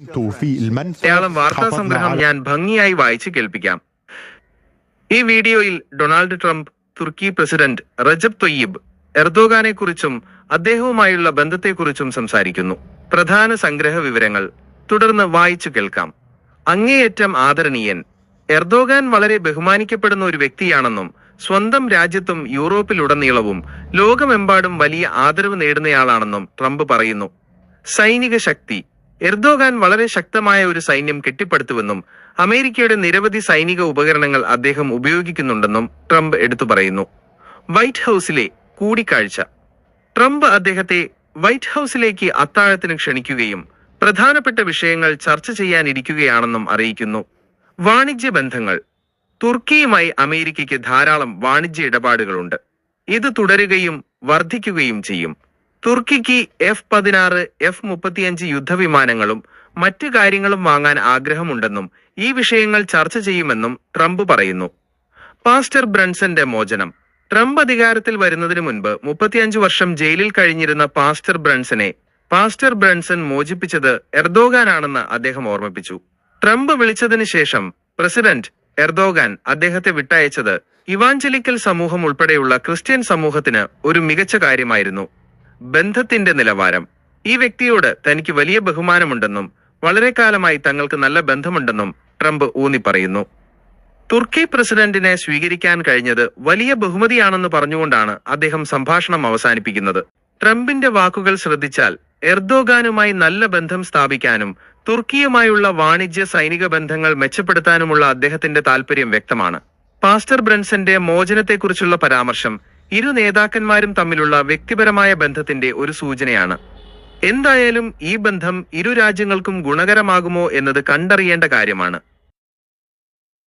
മലയാളം വാർത്താ സംഗ്രഹം ഞാൻ ഭംഗിയായി വായിച്ചു കേൾപ്പിക്കാം. ഈ വീഡിയോയിൽ ഡൊണാൾഡ് ട്രംപ് തുർക്കി പ്രസിഡന്റ് റജബ് തൊയ്യിബ് എർദോഗാനെ കുറിച്ചും അദ്ദേഹവുമായുള്ള ബന്ധത്തെക്കുറിച്ചും സംസാരിക്കുന്നു. പ്രധാന സംഗ്രഹ വിവരങ്ങൾ തുടർന്ന് വായിച്ചു കേൾക്കാം. അങ്ങേയറ്റം ആദരണീയൻ എർദോഗാൻ വളരെ ബഹുമാനിക്കപ്പെടുന്ന ഒരു വ്യക്തിയാണെന്നും സ്വന്തം രാജ്യത്തും യൂറോപ്പിലുടനീളവും ലോകമെമ്പാടും വലിയ ആദരവ് നേടുന്നയാളാണെന്നും ട്രംപ് പറയുന്നു. സൈനിക ശക്തി എർദോഗാൻ വളരെ ശക്തമായ ഒരു സൈന്യം കെട്ടിപ്പടുത്തുവെന്നും അമേരിക്കയുടെ നിരവധി സൈനിക ഉപകരണങ്ങൾ അദ്ദേഹം ഉപയോഗിക്കുന്നുണ്ടെന്നും ട്രംപ് എടുത്തു പറയുന്നു. വൈറ്റ് ഹൌസിലെ കൂടിക്കാഴ്ച. ട്രംപ് അദ്ദേഹത്തെ വൈറ്റ് ഹൌസിലേക്ക് അത്താഴത്തിന് ക്ഷണിക്കുകയും പ്രധാനപ്പെട്ട വിഷയങ്ങൾ ചർച്ച ചെയ്യാനിരിക്കുകയാണെന്നും അറിയിക്കുന്നു. വാണിജ്യ ബന്ധങ്ങൾ. തുർക്കിയുമായി അമേരിക്കയ്ക്ക് ധാരാളം വാണിജ്യ ഇടപാടുകളുണ്ട്. ഇത് തുടരുകയും വർദ്ധിക്കുകയും ചെയ്യും. തുർക്കിക്ക് എഫ് പതിനാറ് എഫ് മുപ്പത്തിയഞ്ച് യുദ്ധവിമാനങ്ങളും മറ്റു കാര്യങ്ങളും വാങ്ങാൻ ആഗ്രഹമുണ്ടെന്നും ഈ വിഷയങ്ങൾ ചർച്ച ചെയ്യുമെന്നും ട്രംപ് പറയുന്നു. പാസ്റ്റർ ബ്രൺസന്റെ മോചനം. ട്രംപ് അധികാരത്തിൽ വരുന്നതിന് മുൻപ് മുപ്പത്തിയഞ്ചു വർഷം ജയിലിൽ കഴിഞ്ഞിരുന്ന പാസ്റ്റർ ബ്രൺസനെ പാസ്റ്റർ ബ്രൺസൺ മോചിപ്പിച്ചത് എർദോഗാനാണെന്ന് അദ്ദേഹം ഓർമ്മിപ്പിച്ചു. ട്രംപ് വിളിച്ചതിന് ശേഷം പ്രസിഡന്റ് എർദോഗാൻ അദ്ദേഹത്തെ വിട്ടയച്ചത് ഇവാഞ്ചലിക്കൽ സമൂഹം ഉൾപ്പെടെയുള്ള ക്രിസ്ത്യൻ സമൂഹത്തിന് ഒരു മികച്ച കാര്യമായിരുന്നു. ബന്ധത്തിന്റെ നിലവാരം. ഈ വ്യക്തിയോട് തനിക്ക് വലിയ ബഹുമാനമുണ്ടെന്നും വളരെ കാലമായി തങ്ങൾക്ക് നല്ല ബന്ധമുണ്ടെന്നും ട്രംപ് ഊന്നി പറയുന്നു. തുർക്കി പ്രസിഡന്റിനെ സ്വീകരിക്കാൻ കഴിഞ്ഞത് വലിയ ബഹുമതിയാണെന്ന് പറഞ്ഞുകൊണ്ടാണ് അദ്ദേഹം സംഭാഷണം അവസാനിപ്പിക്കുന്നത്. ട്രംപിന്റെ വാക്കുകൾ ശ്രദ്ധിച്ചാൽ എർദോഗാനുമായി നല്ല ബന്ധം സ്ഥാപിക്കാനും തുർക്കിയുമായുള്ള വാണിജ്യ സൈനിക ബന്ധങ്ങൾ മെച്ചപ്പെടുത്താനുമുള്ള അദ്ദേഹത്തിന്റെ താൽപര്യം വ്യക്തമാണ്. പാസ്റ്റർ ബ്രൻസന്റെ മോചനത്തെക്കുറിച്ചുള്ള പരാമർശം ഇരു നേതാക്കന്മാരും തമ്മിലുള്ള വ്യക്തിപരമായ ബന്ധത്തിന്റെ ഒരു സൂചനയാണ്. എന്തായാലും ഈ ബന്ധം ഇരു രാജ്യങ്ങൾക്കും ഗുണകരമാകുമോ എന്നത് കണ്ടറിയേണ്ട കാര്യമാണ്.